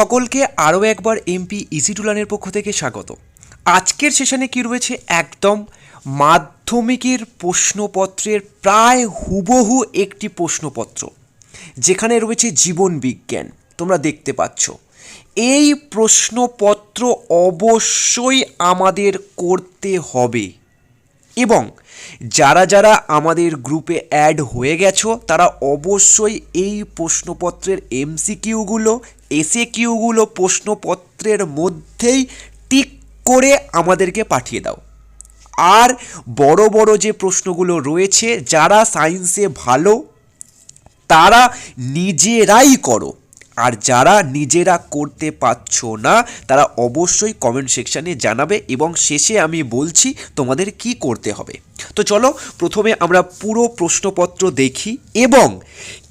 সকলকে আরও একবার এমপি ইসি টুলানের পক্ষ থেকে স্বাগত। আজকের সেশনে কি রয়েছে? একদম মাধ্যমিকের প্রশ্নপত্রের প্রায় হুবহু একটি প্রশ্নপত্র, যেখানে রয়েছে জীবন বিজ্ঞান। তোমরা দেখতে পাচ্ছ। এই প্রশ্নপত্র অবশ্যই আমাদের করতে হবে। এবং যারা যারা আমাদের গ্রুপে অ্যাড হয়ে গেছো, তারা অবশ্যই এই প্রশ্নপত্রের এমসিকিউগুলো এসে কিউগুলো প্রশ্নপত্রের মধ্যেই টিক করে আমাদেরকে পাঠিয়ে দাও। আর বড় বড় যে প্রশ্নগুলো রয়েছে, যারা সায়েন্সে ভালো, তারা নিজেরাই করো। আর যারা নিজেরা করতে পারছ না, তারা অবশ্যই কমেন্ট সেকশানে জানাবে এবং শেষে আমি বলছি তোমাদের কি করতে হবে। তো চলো, প্রথমে আমরা পুরো প্রশ্নপত্র দেখি এবং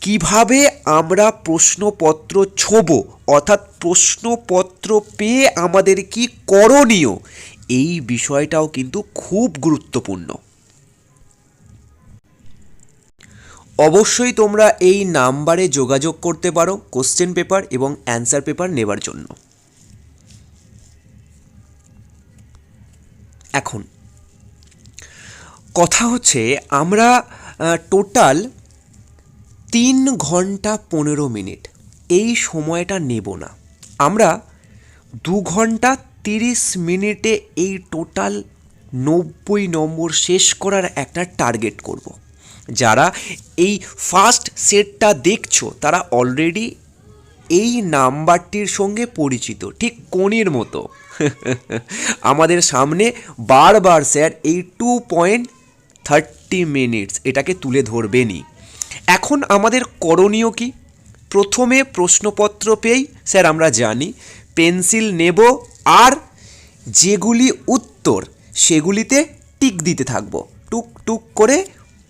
কীভাবে আমরা প্রশ্নপত্র ছোব, অর্থাৎ প্রশ্নপত্র পেয়ে আমাদের কি করণীয়, এই বিষয়টাও কিন্তু খুব গুরুত্বপূর্ণ। অবশ্যই তোমরা এই নাম্বারে যোগাযোগ করতে পারো কোশ্চেন পেপার এবং অ্যান্সার পেপার নেবার জন্য এখন, কথা হচ্ছে আমরা টোটাল তিন ঘণ্টা পনেরো মিনিট, এই সময়টা নেব না আমরা দু ঘণ্টা তিরিশ মিনিটে এই টোটাল নব্বই নম্বর শেষ করার একটা টার্গেট করব। যারা এই ফার্স্ট সেটটা দেখছ, তারা অলরেডি এই নাম্বারটির সঙ্গে পরিচিত, ঠিক কোণের মতো। আমাদের সামনে বারবার স্যার এই টু পয়েন্ট থার্টি মিনিটস এটাকে তুলে ধরবেনই। এখন আমাদের করণীয় কি? প্রথমে প্রশ্নপত্র পেয়েই স্যার আমরা জানি, পেন্সিল নেব আর যেগুলি উত্তর সেগুলিতে টিক দিতে থাকব। টুক টুক করে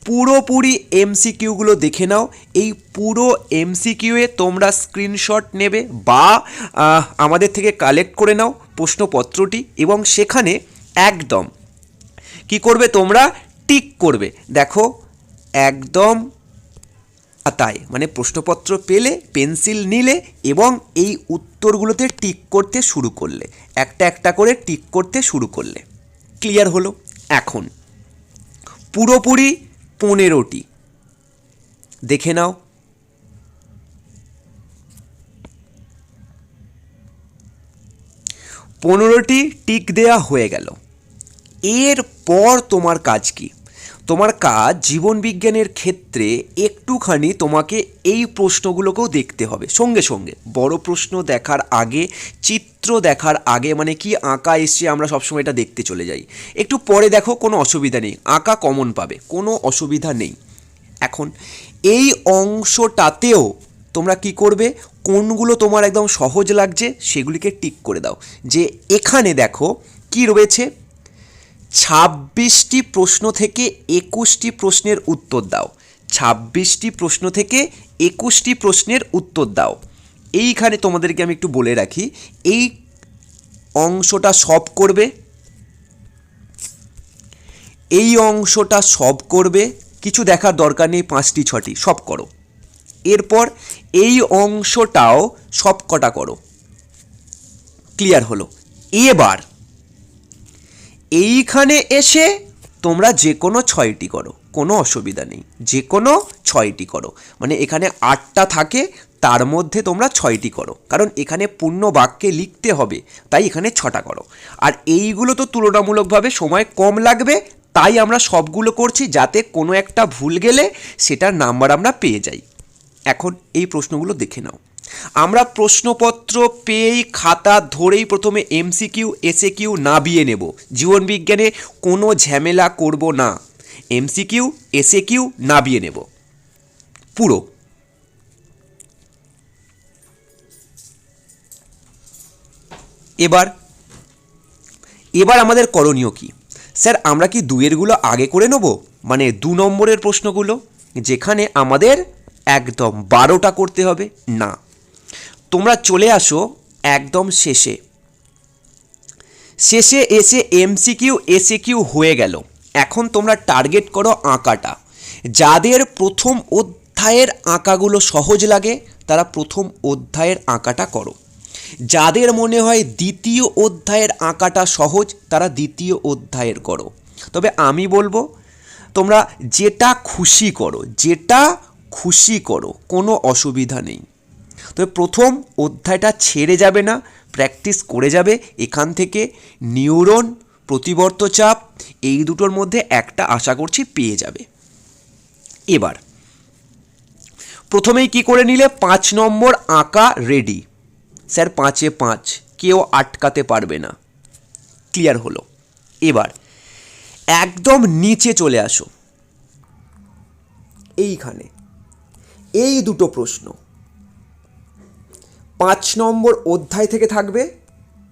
পুরোপুরি এমসিকিউগুলো দেখে নাও। এই পুরো এমসিকিউয়ে তোমরা স্ক্রিনশট নেবে বা আমাদের থেকে কালেক্ট করে নাও প্রশ্নপত্রটি এবং সেখানে একদম কি করবে তোমরা? টিক করবে। দেখো, একদম তাই। মানে প্রশ্নপত্র পেলে, পেন্সিল নিলে এবং এই উত্তরগুলোতে টিক করতে শুরু করলে। একটা একটা করে টিক করতে শুরু করলে। ক্লিয়ার হলো? এখন। পুরোপুরি পনেরোটি। দেখে নাও। পনেরোটি টিক দেয়া হয়ে গেল। এরপর তোমার কাজ কি? তোমার কাজ জীবন বিজ্ঞানের ক্ষেত্রে একটুখানি তোমাকে এই প্রশ্নগুলোকেও দেখতে হবে। সঙ্গে সঙ্গে। বড় প্রশ্ন দেখার আগে, চিত্র দেখার আগে মানে কি আঁকা এসছে আমরা সবসময় এটা দেখতে চলে যাই। একটু পরে দেখো, কোনো অসুবিধা নেই। আঁকা কমন পাবে। কোনো অসুবিধা নেই। এখন, এই অংশটাতেও তোমরা কি করবে? কোনগুলো তোমার একদম সহজ লাগছে, সেগুলিকে টিক করে দাও। যে এখানে দেখো, কি রয়েছে? ছাব্বিশটি প্রশ্ন থেকে একুশটি প্রশ্নের উত্তর দাও। ছাব্বিশটি প্রশ্ন থেকে একুশটি প্রশ্নের উত্তর দাও। এইখানে তোমাদেরকে আমি একটু বলে রাখি, এই অংশটা সব করবে। এই অংশটা সব করবে, কিছু দেখার দরকার নেই, পাঁচটি, ছটি, সব করো। এরপর এই অংশটাও সব কটা করো। ক্লিয়ার হলো। এবার এইখানে এসে তোমরা যে কোনো ছয়টি করো, কোনো অসুবিধা নেই। যে কোনো ছয়টি করো। মানে এখানে আটটা থাকে, তার মধ্যে তোমরা ছয়টি করো। কারণ এখানে পূর্ণ বাক্যে লিখতে হবে, তাই এখানে ছটা করো। আর এইগুলো তো তুলনামূলকভাবে সময় কম লাগবে, তাই আমরা সবগুলো করছি যাতে কোনো একটা ভুল গেলে সেটার নাম্বার আমরা পেয়ে যাই। এখন এই প্রশ্নগুলো দেখে নাও। আমরা প্রশ্নপত্র পেয়েই খাতা ধরেই প্রথমে এমসিকিউ এসে কিউ নাবিয়ে নেব। জীবনবিজ্ঞানে কোনো ঝামেলা করব না। এমসিকিউ এসে কিউ নাবিয়ে নেব। পুরো। এবার এবার আমাদের করণীয় কি? স্যার, আমরা কি দুয়েরগুলো আগে করে নেব? মানে দু নম্বরের প্রশ্নগুলো, যেখানে আমাদের একদম বারোটা করতে হবে? না। তোমরা চলে আসো একদম শেষে। শেষে এসে এমসিকিউ এসে কিউ হয়ে গেল। এখন তোমরা টার্গেট করো আঁকাটা। যাদের প্রথম অধ্যায়ের আঁকাগুলো সহজ লাগে, তারা প্রথম অধ্যায়ের আঁকাটা করো। যাদের মনে হয় দ্বিতীয় অধ্যায়ের আঁকাটা সহজ, তারা দ্বিতীয় অধ্যায়ের করো। তবে আমি বলব, তোমরা যেটা খুশি করো, যেটা খুশি করো, কোনো অসুবিধা নেই। তবে প্রথম অধ্যায়টা ছেড়ে যাবে না প্র্যাকটিস করে যাবে। এখান থেকে নিউরন প্রতিবর্ত চাপ, এই দুটোর মধ্যে একটা আশা করছি পেয়ে যাবে। এবার, প্রথমেই কি করে নিলে? পাঁচ নম্বর আঁকা রেডি স্যার, পাঁচে পাঁচ, কেউ আটকাতে পারবে না। ক্লিয়ার হলো। এবার, একদম নিচে চলে আসো। এইখানে, এই দুটো প্রশ্ন। পাঁচ নম্বর অধ্যায় থেকে থাকবে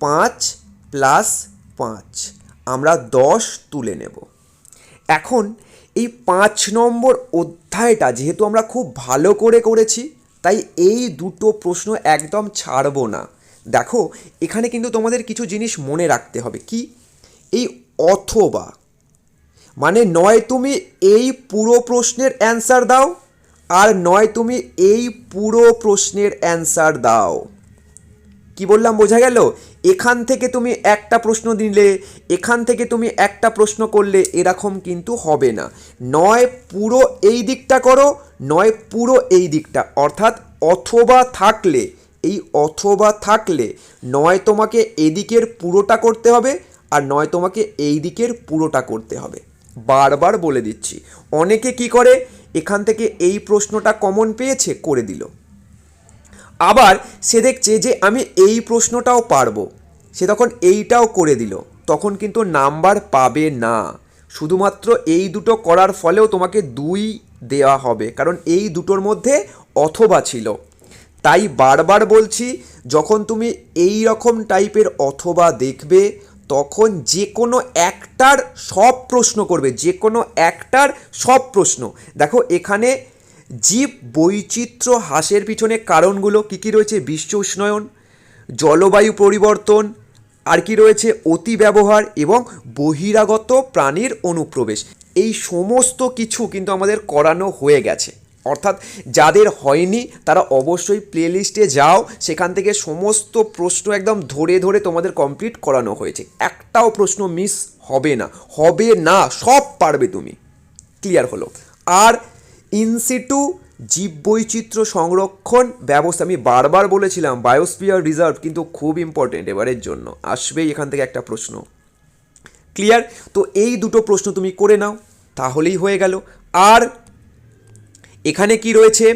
পাঁচ প্লাস পাঁচ। আমরা দশ তুলে নেব। এখন এই পাঁচ নম্বর অধ্যায়টা যেহেতু আমরা খুব ভালো করে করেছি, তাই এই দুটো প্রশ্ন একদম ছাড়বো না। দেখো, এখানে কিন্তু তোমাদের কিছু জিনিস মনে রাখতে হবে। কি? এই অথবা। মানে নয় তুমি এই পুরো প্রশ্নের অ্যান্সার দাও আর নয়, তুমি এই পুরো প্রশ্নের অ্যান্সার দাও। কি বললাম, বোঝা গেল? এখান থেকে তুমি একটা প্রশ্ন দিলে, এখান থেকে তুমি একটা প্রশ্ন করলে এরকম কিন্তু হবে না। নয়, পুরো এই দিকটা করো, নয়, পুরো এই দিকটা। অর্থাৎ অথবা থাকলে, এই অথবা থাকলে নয় তোমাকে এদিকের পুরোটা করতে হবে, আর নয় তোমাকে এই দিকের পুরোটা করতে হবে। বারবার বলে দিচ্ছি। অনেকে কি করে? এখান থেকে এই প্রশ্নটা কমন পেয়েছে, করে দিল। আবার সে দেখছে যে আমি এই প্রশ্নটাও পারব। সে তখন এইটাও করে দিল। তখন কিন্তু নাম্বার পাবে না। শুধুমাত্র এই দুটো করার ফলেও তোমাকে দুই দেওয়া হবে। কারণ এই দুটোর মধ্যে অথবা ছিল। তাই বারবার বলছি, যখন তুমি এই রকম টাইপের অথবা দেখবে তখন যে কোনো একটার সব প্রশ্ন করবে, যে কোনো একটার সব প্রশ্ন। দেখো, এখানে জীব বৈচিত্র্য হ্রাসের পিছনে কারণগুলো কী কী রয়েছে? বিশ্ব উষ্ণায়ন, জলবায়ু পরিবর্তন, আর কি রয়েছে? অতি ব্যবহার এবং বহিরাগত প্রাণীর অনুপ্রবেশ। এই সমস্ত কিছু কিন্তু আমাদের করানো হয়ে গেছে। অর্থাৎ যাদের হয়নি, তারা অবশ্যই প্লেলিস্টে যাও, সেখান থেকে সমস্ত প্রশ্ন একদম ধরে ধরে তোমাদের কমপ্লিট করানো হয়েছে। একটাও প্রশ্ন মিস হবে না। হবে না, সব পারবে তুমি। ক্লিয়ার হলো। আর ইনসিটু জীববৈচিত্র্য সংরক্ষণ ব্যবস্থা, আমি বারবার বলেছিলাম বায়োস্ফিয়ার রিজার্ভ কিন্তু খুব ইম্পর্টেন্ট এবারের জন্য। আসবেই এখান থেকে একটা প্রশ্ন। ক্লিয়ার তো এই দুটো প্রশ্ন তুমি করে নাও, তাহলেই হয়ে গেল। আর এখানে কি রয়েছে?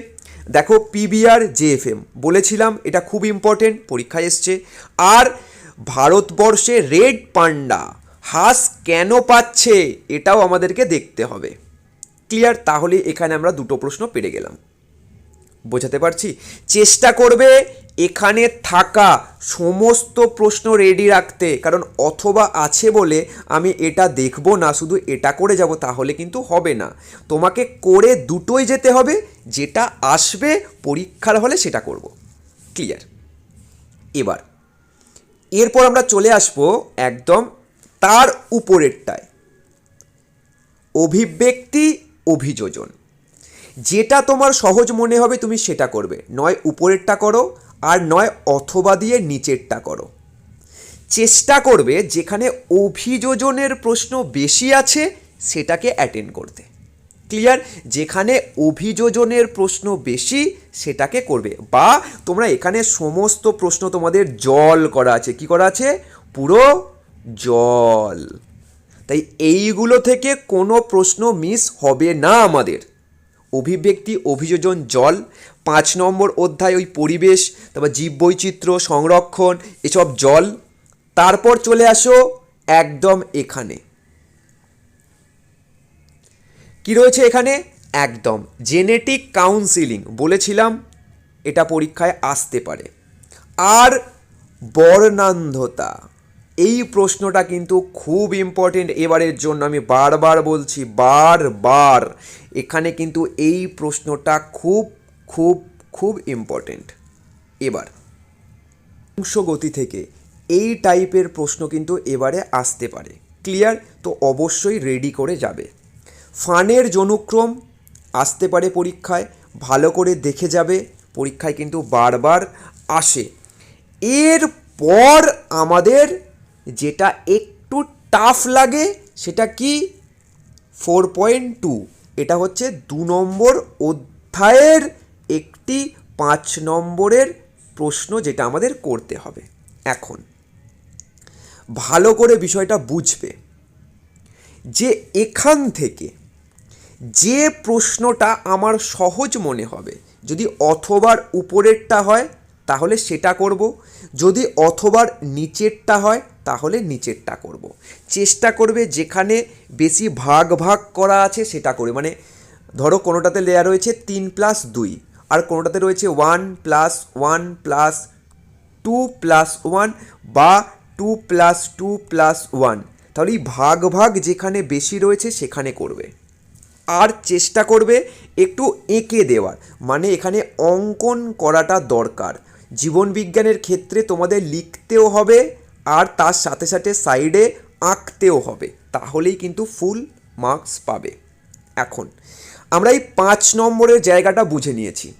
দেখো পিবিআর জেএফএম বলেছিলাম, এটা খুব ইম্পর্টেন্ট পরীক্ষায় এসছে। আর ভারতবর্ষে রেড পান্ডা, হাঁস কেন পাচ্ছে? এটাও আমাদেরকে দেখতে হবে। ক্লিয়ার তাহলে এখানে আমরা দুটো প্রশ্ন পেরে গেলাম। বোঝাতে পারছি? চেষ্টা করবে এখানে থাকা সমস্ত প্রশ্ন রেডি রাখতে, কারণ অথবা আছে বলে আমি এটা দেখব না, শুধু এটা করে যাব, তাহলে কিন্তু হবে না। তোমাকে করে দুটোই যেতে হবে, যেটা আসবে পরীক্ষার হলে সেটা করব। ক্লিয়ার এবার, এরপর আমরা চলে আসব একদম তার উপরেরটায়। অভিব্যক্তি, অভিযোজন। যেটা তোমার সহজ মনে হবে তুমি সেটা করবে, নয় উপরেরটা করো আর নয় অথবা দিয়ে নিচেরটা করো। চেষ্টা করবে যেখানে অভিযোজনের প্রশ্ন বেশি আছে সেটাকে অ্যাটেন্ড করতে। ক্লিয়ার? যেখানে অভিযোজনের প্রশ্ন বেশি সেটাকে করবে। বা তোমরা এখানে সমস্ত প্রশ্ন তোমাদের জল করা আছে। কি করা আছে? পুরো জল। তাই এইগুলো থেকে কোনো প্রশ্ন মিস হবে না আমাদের। অভিব্যক্তি, অভিযোজন, জল, পাঁচ নম্বর অধ্যায় ওই পরিবেশ, তারপর জীববৈচিত্র্য, সংরক্ষণ, এসব জল। তারপর চলে আসো একদম এখানে। কি রয়েছে এখানে? একদম। জেনেটিক কাউন্সিলিং, বলেছিলাম, এটা পরীক্ষায় আসতে পারে। আর বর্ণান্ধতা। এই প্রশ্নটা কিন্তু খুব ইম্পর্টেন্ট এবারের জন্য আমি বারবার বলছি, বারবার। এখানে কিন্তু এই প্রশ্নটা খুব খুব খুব ইম্পর্টেন্ট এবার বংশগতি থেকে এই টাইপের প্রশ্ন কিন্তু এবারে আসতে পারে। ক্লিয়ার তো অবশ্যই রেডি করে যাবে। ফানের জনুক্রম আসতে পারে পরীক্ষায়, ভালো করে দেখে যাবে, পরীক্ষায় কিন্তু বারবার আসে। এরপর আমাদের যেটা একটু টাফ লাগে, সেটা কি? ফোর পয়েন্ট টু এটা হচ্ছে দু নম্বর অধ্যায়ের একটি পাঁচ নম্বরের প্রশ্ন যেটা আমাদের করতে হবে। এখন, ভালো করে বিষয়টা বুঝবে যে এখান থেকে যে প্রশ্নটা আমার সহজ মনে হবে, যদি অথবার উপরেরটা হয় তাহলে সেটা করব। যদি অথবার নিচেরটা হয়, তাহলে নিচেরটা করব। চেষ্টা করবে যেখানে বেশি ভাগ ভাগ করা আছে সেটা করে। মানে ধরো কোনোটাতে লেয়ার রয়েছে তিন প্লাস দুই, আর কোনোটাতে রয়েছে one plus one plus two plus one বা two plus two plus one তাহলে এই ভাগ ভাগ যেখানে বেশি রয়েছে সেখানে করবে। আর চেষ্টা করবে একটু এঁকে দেওয়ার। মানে এখানে অঙ্কন করাটা দরকার। জীবন বিজ্ঞানের ক্ষেত্রে তোমাদের লিখতেও হবে আর তার সাথে সাথে সাইডে আঁকতেও হবে। তাহলেই কিন্তু ফুল মার্কস পাবে। এখন, আমরা এই পাঁচ নম্বরের জায়গাটা বুঝে নিয়েছি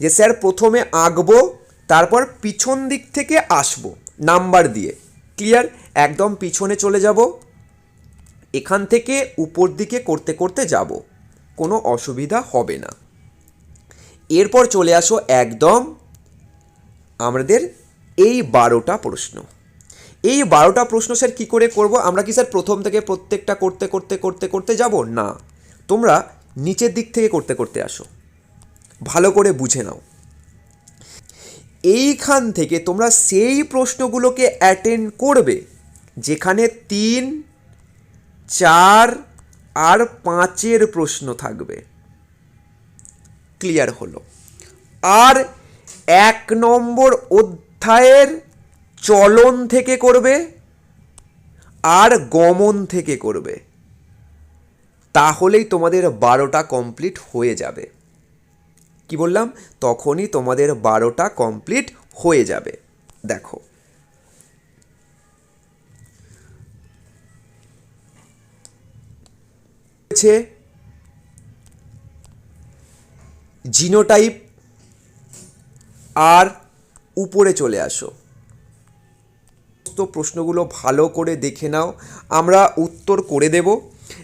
যে স্যার প্রথমে আঁকবো, তারপর পিছন দিক থেকে আসব, নাম্বার দিয়ে। ক্লিয়ার? একদম পিছনে চলে যাব। এখান থেকে উপর দিকে করতে করতে যাব। কোনো অসুবিধা হবে না। এরপর চলে আসো একদম আমাদের এই বারোটা প্রশ্ন। এই বারোটা প্রশ্ন স্যার কী করে করব? আমরা কি স্যার প্রথম থেকে প্রত্যেকটা করতে করতে করতে করতে যাব? না। তোমরা নিচের দিক থেকে করতে করতে আসো। ভালো করে বুঝে নাও। এইখান থেকে তোমরা সেই প্রশ্নগুলোকে অ্যাটেন্ড করবে, যেখানে তিন, চার আর পাঁচের প্রশ্ন থাকবে। ক্লিয়ার হলো। আর এক নম্বর অধ্যায়ের চলন থেকে করবে আর গমন থেকে করবে। তাহলেই তোমাদের বারোটা কমপ্লিট হয়ে যাবে। কি বললাম? তখনই তোমাদের বারোটা কমপ্লিট হয়ে যাবে। দেখো। জিনোটাইপ আর উপরে চলে আসো। সমস্ত প্রশ্নগুলো ভালো করে দেখে নাও। আমরা উত্তর করে দেব।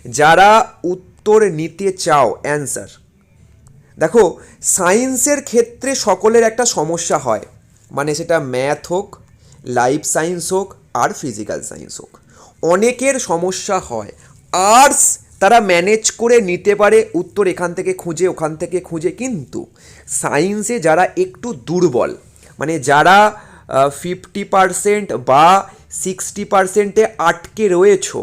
যারা উত্তর নিতে চাও অ্যান্সার দেখো সায়েন্সের ক্ষেত্রে সকলের একটা সমস্যা হয়। মানে সেটা ম্যাথ হোক লাইফ সায়েন্স হোক, আর ফিজিক্যাল সায়েন্স হোক। অনেকের সমস্যা হয়। আর্টস তারা ম্যানেজ করে নিতে পারে উত্তর এখান থেকে খুঁজে, ওখান থেকে খুঁজে। কিন্তু সায়েন্সে যারা একটু দুর্বল মানে যারা ফিফটি পারসেন্ট বা সিক্সটি পারসেন্টে আটকে রয়েছো,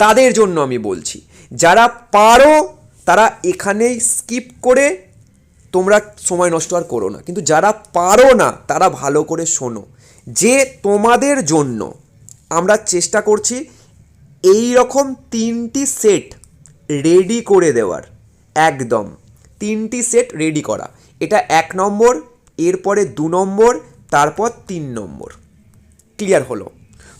তাদের জন্য আমি বলছি, যারা পারো তারা এখানেই স্কিপ করে তোমরা সময় নষ্ট আর করো না। কিন্তু যারা পারো না, তারা ভালো করে শোনো। যে তোমাদের জন্য আমরা চেষ্টা করছি এই রকম তিনটি সেট রেডি করে দেওয়ার। একদম। তিনটি সেট রেডি করা। এটা এক নম্বর, এরপরে দু নম্বর, তারপর তিন নম্বর। ক্লিয়ার হলো।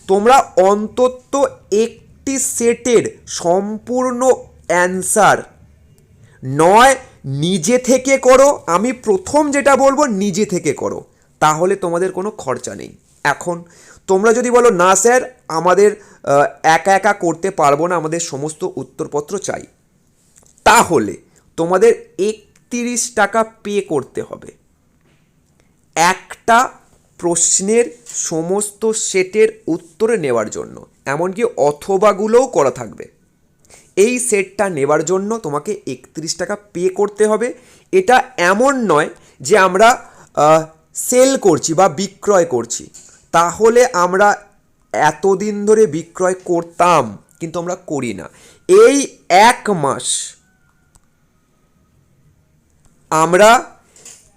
তোমরা অন্তত একটি সেটের সম্পূর্ণ অ্যান্সার নয়, নিজে থেকে করো। আমি প্রথম যেটা বলব, নিজে থেকে করো। তাহলে তোমাদের কোনো খরচা নেই। এখন। তোমরা যদি বলো, না স্যার, আমাদের একা একা করতে পারব না, আমাদের সমস্ত উত্তরপত্র চাই। তাহলে তোমাদের একত্রিশ টাকা পে করতে হবে। একটা প্রশ্নের সমস্ত সেটের উত্তরে নেওয়ার জন্য, এমনকি অথবাগুলোও করা থাকবে। এই সেটটা নেওয়ার জন্য তোমাকে একত্রিশ টাকা পে করতে হবে। এটা এমন নয় যে আমরা সেল করছি বা বিক্রয় করছি। তাহলে আমরা এতদিন ধরে বিক্রয় করতাম, কিন্তু আমরা করি না। এই এক মাস আমরা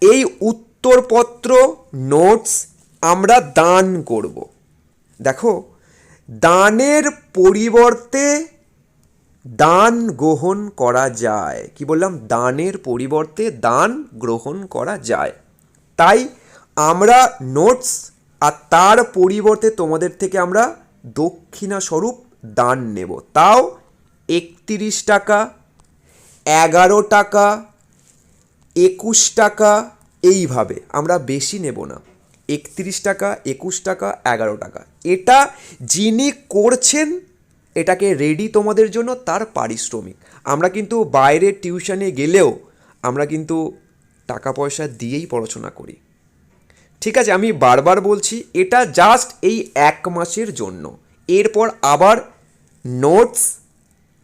এই উত্তরপত্র, নোটস আমরা দান করব। দেখো, দানের পরিবর্তে দান গ্রহণ করা যায়। কি বললাম? দানের পরিবর্তে দান গ্রহণ করা যায়। তাই আমরা নোটস আর তার পরিবর্তে তোমাদের থেকে আমরা দক্ষিণা স্বরূপ দান নেব। তাও একতিরিশ টাকা, এগারো টাকা, একুশ টাকা, এইভাবে। আমরা বেশি নেব না। একত্রিশ টাকা, একুশ টাকা, এগারো টাকা। এটা যিনি করছেন, এটাকে রেডি তোমাদের জন্য তার পারিশ্রমিক। আমরা কিন্তু বাইরে টিউশনে গেলেও আমরা কিন্তু টাকা পয়সা দিয়েই পড়াশোনা করি। ঠিক আছে, আমি বারবার বলছি, এটা জাস্ট এই এক মাসের জন্য। এরপর আবার নোটস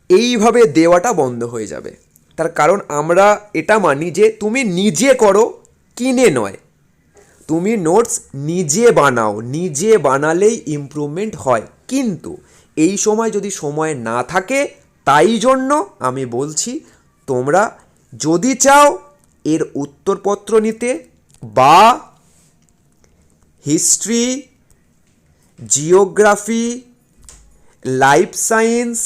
এইভাবে দেওয়াটা বন্ধ হয়ে যাবে। তার কারণ আমরা এটা মানি যে তুমি নিজে করো, কিনে নয়। তুমি নোটস নিজে বানাও, নিজে বানালেই ইমপ্রুভমেন্ট হয়। কিন্তু এই সময় যদি সময় না থাকে, তাই জন্য আমি বলছি, তোমরা যদি চাও এর উত্তরপত্র নিতে বা হিস্ট্রি জিওগ্রাফি লাইফ সায়েন্স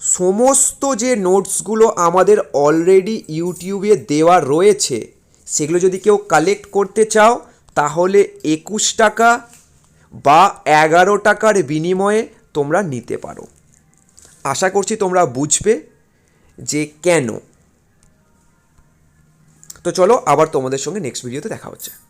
সমস্ত যে নোটসগুলো আমাদের অলরেডি ইউটিউবে দেওয়া রয়েছে, সেগুলো যদি কেউ কালেক্ট করতে চাও, তাহলে একুশ টাকা বা এগারো টাকার বিনিময়ে তোমরা নিতে পারো। আশা করছি তোমরা বুঝবে যে কেন। তো চলো আবার তোমাদের সঙ্গে নেক্সট ভিডিওতে দেখা হচ্ছে।